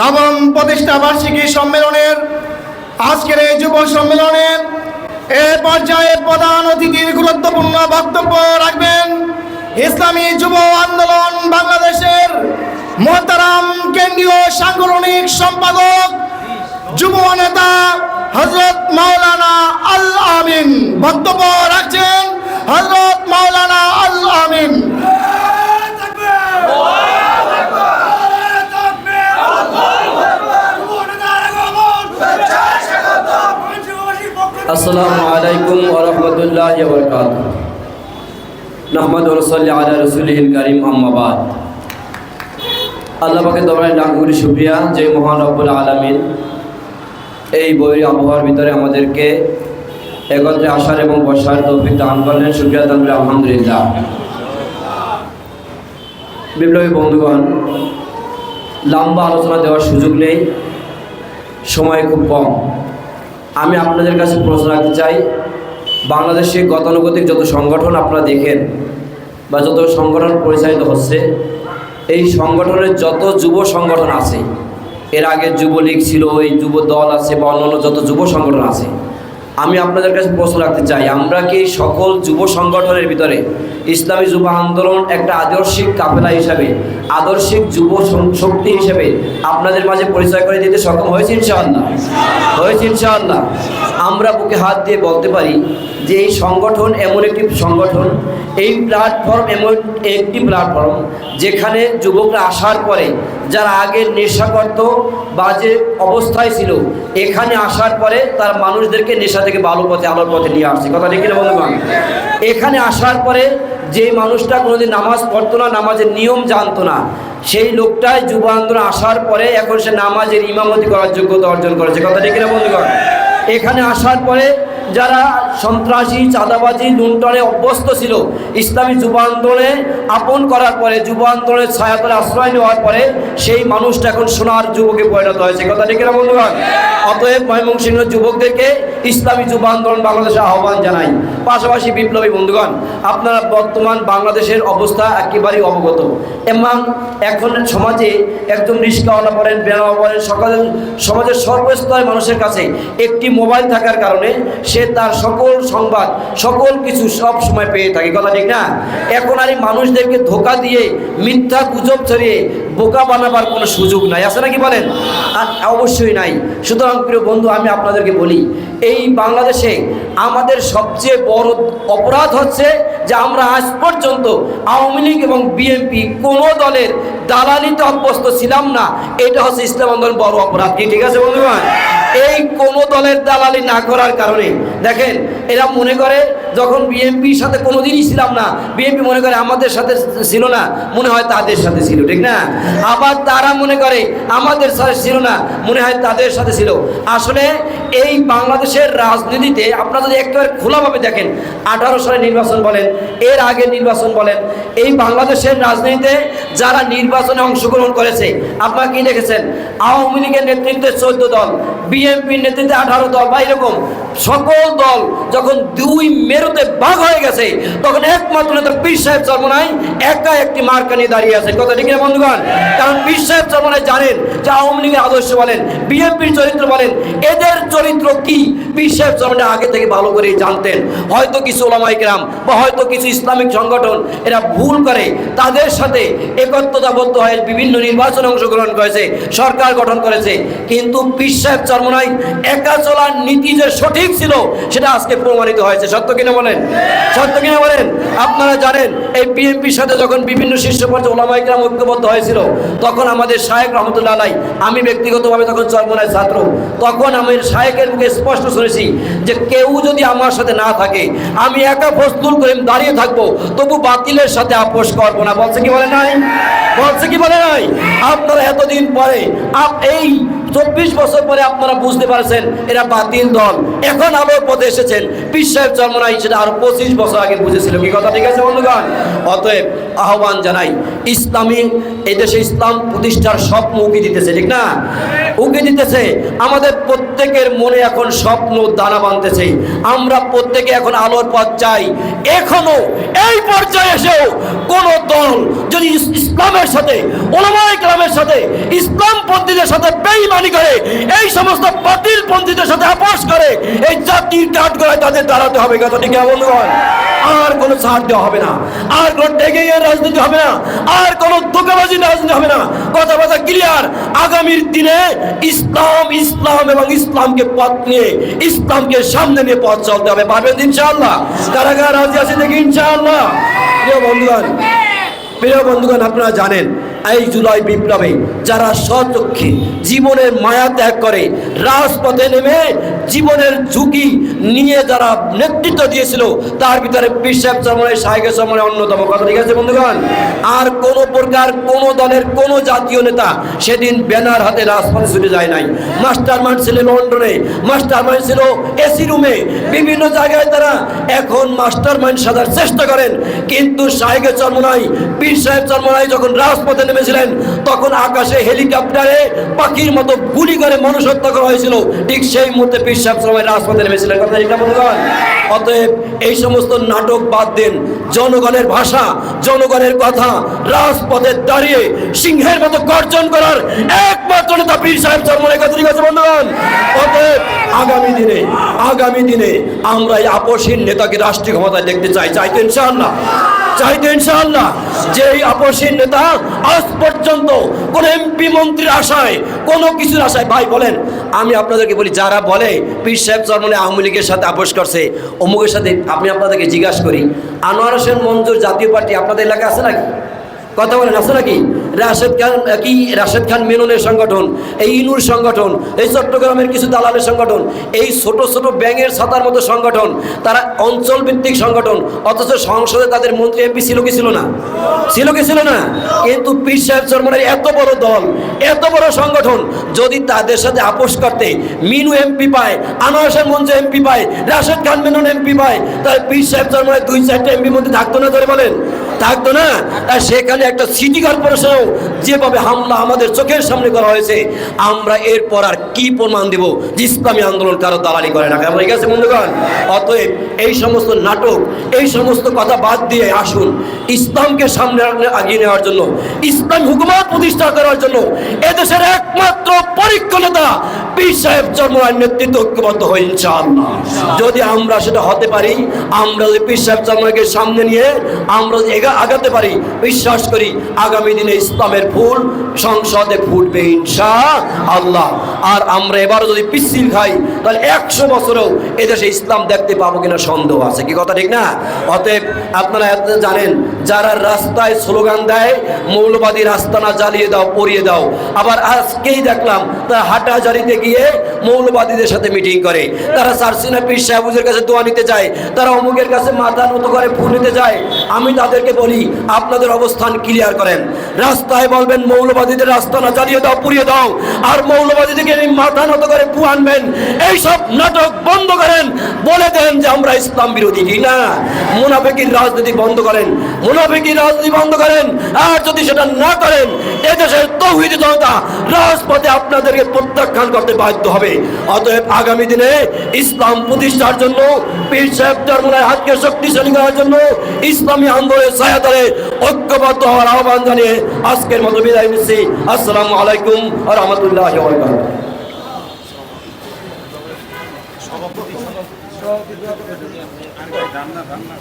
নবম প্রতিষ্ঠা বার্ষিকী সম্মেলনের আজকের এই যুব সম্মেলনের এ পর্যায়ে প্রধান অতিথির গুরুত্বপূর্ণ বক্তব্য রাখবেন ইসলামী যুব আন্দোলন বাংলাদেশের মোহতারাম কেন্দ্রীয় সাংগঠনিক সম্পাদক যুব নেতা হজরত মাওলানা আল আমিন বক্তব্য রাখছেন হজরত মাওলানা আল আমিন। আসসালামু আলাইকুম ওরহমতুল্লাহ বরকাত নহমদ রসল্লি আলা রসুলহিল করিম আম্মাবাদ আল্লাহ পাকে তোমার করি, শুক্রিয়া। যে মহান রব্বুল আলমিন। এই বইয়ের আবহাওয়ার ভিতরে আমাদেরকে একত্রে আসার এবং বসার তৌফিক দান করলেন। শুক্রিয়া দান করে, আলহামদুলিল্লাহ। বিপ্লবী বন্ধুগণ, লম্বা আলোচনা দেওয়ার সুযোগ নেই। সময় খুব কম। আমি আপনাদের কাছে প্রশ্ন রাখতে চাই। বাংলাদেশে গতানুগতিক যত সংগঠন আপনারা দেখেন বা যত সংগঠন পরিচালিত হচ্ছে, এই সংগঠনের যত যুব সংগঠন আছে, এর আগে যুবলীগ ছিল, এই যুব দল আছে বা অন্যান্য যত যুব সংগঠন আছে আমি আপনাদের কাছে প্রশ্ন রাখতে চাই, আমরা কি সকল যুব সংগঠনের ভিতরে ইসলামী যুব আন্দোলন একটা আদর্শিক কাফেলা হিসাবে, আদর্শিক যুব শক্তি হিসেবে আপনাদের মাঝে পরিচয় করে দিতে সক্ষম হয়েছে ইনশাআল্লাহ? হয়েছে ইনশাআল্লাহ? আমরা বুকে হাত দিয়ে বলতে পারি যে এই সংগঠন এমন একটি সংগঠন, এই প্ল্যাটফর্ম এমন একটি প্ল্যাটফর্ম যেখানে যুবকরা আসার পরে, যারা আগে নেশা করত বা যে অবস্থায় ছিল, এখানে আসার পরে তার মানুষদেরকে নেশা থেকে ভালো পথে, আলোর পথে নিয়ে আসছে। কথা ঠিক না বন্ধুগণ? এখানে আসার পরে যে মানুষটা কোনোদিন নামাজ পড়তো না, নামাজের নিয়ম জানতো না, সেই লোকটাই যুব আন্দোলন আসার পরে এখন সে নামাজের ইমামতি করার যোগ্যতা অর্জন করেছে। কথা ঠিক না এখানে আসার পরে যারা সন্ত্রাসী, চাঁদাবাজি, লুণ্ঠনে অভ্যস্ত ছিল, ইসলামী যুব আন্দোলনে আপন করার পরে যুব আন্দোলনের ছায়াতলে আশ্রয় নেওয়ার পরে, সেই মানুষটা এখন সোনার যুবকে পরিণত হয়েছে। কথা ঠিক না বন্ধুগণ? অতএব ময়মনসিংহ যুবকদেরকে ইসলামী যুব আন্দোলন বাংলাদেশে আহ্বান জানাই। পাশাপাশি বিপ্লবী বন্ধুগণ, আপনারা বর্তমান বাংলাদেশের অবস্থা একেবারেই অবগত। এবং এখন সমাজে একদম রিস্কাওয়ালা বলেন বেনাওয়া বলেন, সকালে সমাজের সর্বস্তরের মানুষের কাছে একটি মোবাইল থাকার কারণে সে তার সকল সংবাদ, সকল কিছু সব সময় পেয়ে থাকে। কথা ঠিক না? এখন আর এই মানুষদেরকে ধোকা দিয়ে, মিথ্যা গুজব ছড়িয়ে বোকা বানাবার কোনো সুযোগ নাই। আছে নাকি বলেন? আর অবশ্যই নাই। সুতরাং প্রিয় বন্ধু, আমি আপনাদেরকে বলি, এই বাংলাদেশে আমাদের সবচেয়ে বড় অপরাধ হচ্ছে যে আমরা আজ পর্যন্ত আওয়ামী লীগ এবং বিএনপি কোনো দলের দালালিতে অভ্যস্ত ছিলাম না। এটা হচ্ছে ইসলাম আন্দোলন বড় অপরাধ। কি ঠিক আছে বন্ধুগণ? এই কোন দলের দালালি না করার কারণে। দেখেন, এরা মনে করে যখন বিএনপির সাথে কোনোদিনই ছিলাম না, বিএনপি মনে করে আমাদের সাথে ছিল না, মনে হয় তাদের সাথে ছিল, ঠিক না? আবার তারা মনে করে আমাদের সাথে ছিল না, মনে হয় তাদের সাথে ছিল। আসলে এই বাংলাদেশের রাজনীতিতে আপনারা যদি একেবারে খোলাভাবে দেখেন, আঠারো সালে নির্বাচন বলেন, এর আগে নির্বাচন বলেন এই বাংলাদেশের রাজনীতিতে যারা নির্বাচনে অংশগ্রহণ করেছে, আপনারা কি দেখেছেন? আওয়ামী লীগের নেতৃত্বে চোদ্দ দল, বিএনপির নেতৃত্বে আঠারো দল বা এরকম সকল দল যখন দুই মেরুতে ভাগ হয়ে গেছে, তখন একমাত্র নেতা পীর সাহেব চরমনাই একা একটি মার্কা নিয়ে দাঁড়িয়ে আছে কথা ঠিক বন্ধুগণ? কারণ পীর সাহেব চরমনাই জানেন যে আওয়ামী লীগের আদর্শ বলেন, বিএনপির চরিত্র বলেন, এদের চরিত্র কি? পীর সাহেব চরমনাই আগে থেকে ভালো করে জানতেন। হয়তো কিছু ওলামাইকরাম বা হয়তো কিছু ইসলামিক সংগঠন, এরা ভুল করে, তাদের সাথে একত্রতাবদ্ধ হয়ে বিভিন্ন নির্বাচনে অংশগ্রহণ করেছে, সরকার গঠন করেছে। কিন্তু পীর সাহেব চরমনাই একা চলার নীতি যে সঠিক ছিল, সেটা আজকে প্রমাণিত হয়েছে। সত্য কিনা বলেন? সত্য কিনা বলেন? আপনারা জানেন, এই বিএনপির সাথে যখন বিভিন্ন শীর্ষ পর্যায়ে ওলামাইকরাম ঐক্যবদ্ধ হয়েছিল, তখন আমাদের শায়েক রহমতুল্লাহ আলাই আমি ব্যক্তিগতভাবে তখন চরমনায় ছাত্র। তখন আমি শায়েকের মুখে স্পষ্ট শুনেছি যে কেউ যদি আমার সাথে না থাকে, আমি একা ফজলুল করিম দাঁড়িয়ে থাকব, তবু বাতিলের সাথে আপোষ করব না। বলছে কি বলে নাই? বলছে কি বলে নাই? আপনারা এতদিন পরে এই চব্বিশ বছর পরে আপনারা বুঝতে পারছেন, এরা বাতিল দল। এখন আবার পথে এসেছেন। পীর সাহেব চর্মনাই সেটা আরও পঁচিশ বছর আগে বুঝেছিল কি কথা ঠিক আছে, বন্ধুগণ? অতএব আহ্বান জানাই, ইসলামী এই দেশে ইসলাম প্রতিষ্ঠার সব মুখই দিতেছে, ঠিক না? উকি দিতেছে। আমাদের প্রত্যেকের মনে এখন স্বপ্ন দানা বাঁধতেছে। আমরা প্রত্যেকে এখন আলোর পথ চাই। এখনও এই পর্যায়ে এসেও কোন দল যদি ইস- ইসলামের সাথে ওলামাই গ্রামের সাথে, ইসলাম পন্থীদের সাথে বেইমানি করে, এই সমস্ত বাতিল পন্থীদের সাথে আপোষ করে, এই জাতির কাঠ করে তাদের দাঁড়াতে হবে। কথা ঠিক কেমন হয়? আর কোনো দেওয়া হবে না। আর কোনো ডেকে রাজনীতি হবে না। আর কোনো ধোকাবাজি রাজনীতি হবে না। কথা কথা ক্লিয়ার আগামীর দিনে ইসলাম ইসলাম এবং ইসলামকে পথ নিয়ে, ইসলামকে সামনে নিয়ে পথ চলতে হবে। পারবেন ইনশাআল্লাহ? কারা কারা রাজি আছে দেখি ইনশাআল্লাহ? প্রিয় বন্ধুগণ প্রিয় বন্ধুগণ, আপনারা জানেন, এই জুলাই বিপ্লবে যারা স্বচক্ষে জীবনের মায়া ত্যাগ করে, রাজপথে নেমে জীবনের ঝুঁকি নিয়ে যারা নেতৃত্ব দিয়েছিল, তার ভিতরে বিশ্বাস চরমনের সাহেবের সময় অন্যতম। কথা ঠিক আছে, বন্ধুগণ? আর কোন প্রকার কোন দলের কোন জাতীয় নেতা সেদিন ব্যানার হাতে রাজপথে ছুটে যায় নাই। মাস্টার মাইন্ড ছিল লন্ডনে, মাস্টার মাইন্ড ছিল এসি রুমে। বিভিন্ন জায়গায় তারা এখন মাস্টার মাইন্ড সাজার চেষ্টা করেন। কিন্তু সাহেবের চর্মনাই পীর সাহেব চর্মনাই যখন রাজপথে নেমেছিলেন, তখন আকাশে হেলিকপ্টারে পাখির মতো গুলি করে মানুষ হত্যা করা হয়েছিল। ঠিক সেই মুহূর্তে সাহেব চর্মনাই রাজপথে নেমেছিলেন। কথা ঠিক না? অতএব এই সমস্ত নাটক বাদ দেন। জনগণের ভাষা, জনগণের কথা রাজপথে দাঁড়িয়ে সিংহের মতো গর্জন করার একমাত্র নেতা পীর সাহেব চর্মনাই কথা ঠিক আছে, বন্ধুগণ? অতএব আগামী দিনে আগামী দিনে আমরা এই আপসীন নেতাকে রাষ্ট্রীয় ক্ষমতায় দেখতে চাই। চাইতে ইনশাআল্লাহ। চাইতে ইনশাআল্লাহ যে এই আপসীন নেতা আজ পর্যন্ত কোন এমপি মন্ত্রীর আশায় কোনো কিছুর আশায়, ভাই বলেন আমি আপনাদেরকে বলি, যারা বলে পীর সাহেব চরমনে আওয়ামী লীগের সাথে আপোষ করছে, অমুকের সাথে আমি আপনাদেরকে জিজ্ঞাসা করি, আনোয়ার হোসেন মঞ্জুর জাতীয় পার্টি আপনাদের এলাকায় আছে নাকি? কথা বলেন, আছে নাকি? রাশেদ খান কি? রাশেদ খান মেননের সংগঠন, এই ইনুর সংগঠন, এই চট্টগ্রামের কিছু দালালের সংগঠন, এই ছোট ছোট ব্যাঙের ছাতার মতো সংগঠন, তারা অঞ্চল ভিত্তিক সংগঠন, অথচ সংসদে তাদের মন্ত্রী এমপি ছিল কি ছিল না? ছিল কি ছিল না? কিন্তু পীর সাহেব চরমনের এত বড় দল, এত বড় সংগঠন, যদি তাদের সাথে আপোষ করতে মিনু এমপি পায়, আনোয়ার মঞ্চ এমপি পায়, রাশেদ খান মেনন এমপি পায়, তাহলে পীর সাহেব চরমনের দুই চারটে এমপি মধ্যে থাকতো না ধরে বলেন? থাকতো না। সেখানে একটা সিটি কর্পোরেশনেও যেভাবে হামলা আমাদের চোখের সামনে করা হয়েছে, আমরা এরপর আর কি প্রমাণ দেব? যে ইসলামী আন্দোলন কারও দালালি করে না। কেমন? ঠিক আছে, বন্ধুগণ? অতএব এই সমস্ত নাটক, এই সমস্ত কথা বাদ দিয়ে আসুন। ইসলামকে সামনে আগিয়ে নেওয়ার জন্য, ইসলাম হুকুমত প্রতিষ্ঠা করার জন্য এদেশের একমাত্র পরীক্ষ নেতা পীর সাহেব জন্মার নেতৃত্ব ঐক্যবদ্ধ হয়ে ইনশাআল্লাহ। যদি আমরা সেটা হতে পারি, আমরা যদি পীর সাহেব জন্মাকে সামনে নিয়ে আমরা যদি আগাতে পারি, বিশ্বাস করি, আগামী দিনে ইসলামের ফুল, সংসদে ফুটবে ইনশা আল্লাহ। আর আমরা এবারও যদি পিসিল খাই তাহলে একশো বছরেও এদেশে ইসলাম দেখতে পাবো কিনা সন্দেহ আছে। কি কথা ঠিক না? অতএব আপনারা এত জানেন, যারা রাস্তায় স্লোগান দেয়, মৌলবাদী রাস্তা না জ্বালিয়ে দাও, পরিয়ে দাও। আবার আজকেই দেখলাম, তারা হাটাজারিতে গিয়ে মৌলবাদীদের সাথে মিটিং করে। তারা সারসিনা পীর সাহেবুজের কাছে দোয়া নিতে যায়, তারা অমুকের কাছে মাথা নত করে ফুল নিতে যায়। আমি তাদেরকে বলি, আপনাদের অবস্থান ক্লিয়ার করেন। রাস্তায় বলবেন, মৌলবাদীদের রাস্তা না জ্বালিয়ে দাও, পুড়িয়ে দাও। আর মৌলবাদীদেরকে মাথা নত করে পু আনবেন। এইসব নাটক বন্ধ করেন। বলে দেন যে আমরা ইসলাম বিরোধী ঠিক না মুনাফেকির রাজনীতি বন্ধ করেন। মুনাফেকির রাজনীতি বন্ধ করেন। আর যদি সেটা না করেন, এদেশের তৌহিদ জনতা রাজপথে আপনাদেরকে প্রত্যাখ্যান করতে বাধ্য হবে। অতএব আগামী দিনে ইসলাম প্রতিষ্ঠার জন্য, পীর সাহেব চরমনায় হাতকে শক্তিশালী করার জন্য ইসলামী আন্দোলনের সহায়তারে ঐক্যবদ্ধ হওয়ার আহ্বান জানিয়ে আজকের মতো বিদায় নিচ্ছি। আসসালামু আলাইকুম রহমতুল্লাহ সভাপতি